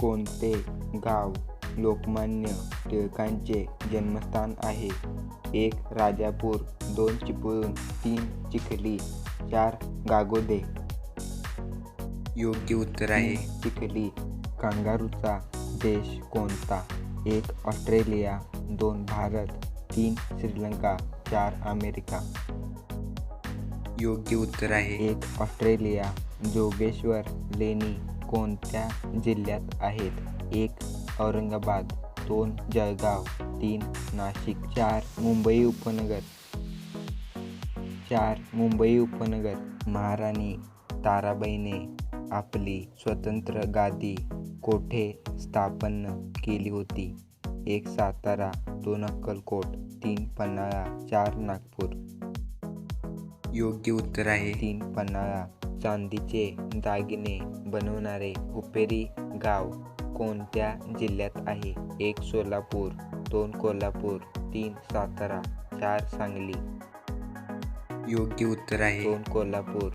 कोणते गाव लोकमान्य टिळकांचे जन्मस्थान आहे? एक राजापूर दोन चिपळूण तीन चिखली चार गागोदे. योग्य उत्तर आहे. चिखली कांगारूचा देश कोणता? एक ऑस्ट्रेलिया दोन भारत तीन श्रीलंका चार अमेरिका. योग्य उत्तर आहे. एक ऑस्ट्रेलिया जोगेश्वर लेणी. कोणत्या जिल्ह्यात आहेत? एक औरंगाबाद. दोन जळगाव. तीन नाशिक. चार मुंबई उपनगर. चार मुंबई उपनगर. महाराणी ताराबाईने आपली स्वतंत्र गादी कोठे स्थापन केली होती? एक सातारा. दोन अक्कलकोट. तीन पन्हाळा. चार नागपूर. योग्य उत्तर आहे. तीन पन्हाळा. चांदीचे दागिने बनवणारे उपेरी गाव कोणत्या जिल्ह्यात आहे? एक सोलापूर दोन कोल्हापूर तीन सातारा चार सांगली. योग्य उत्तर आहे. दोन कोल्हापूर.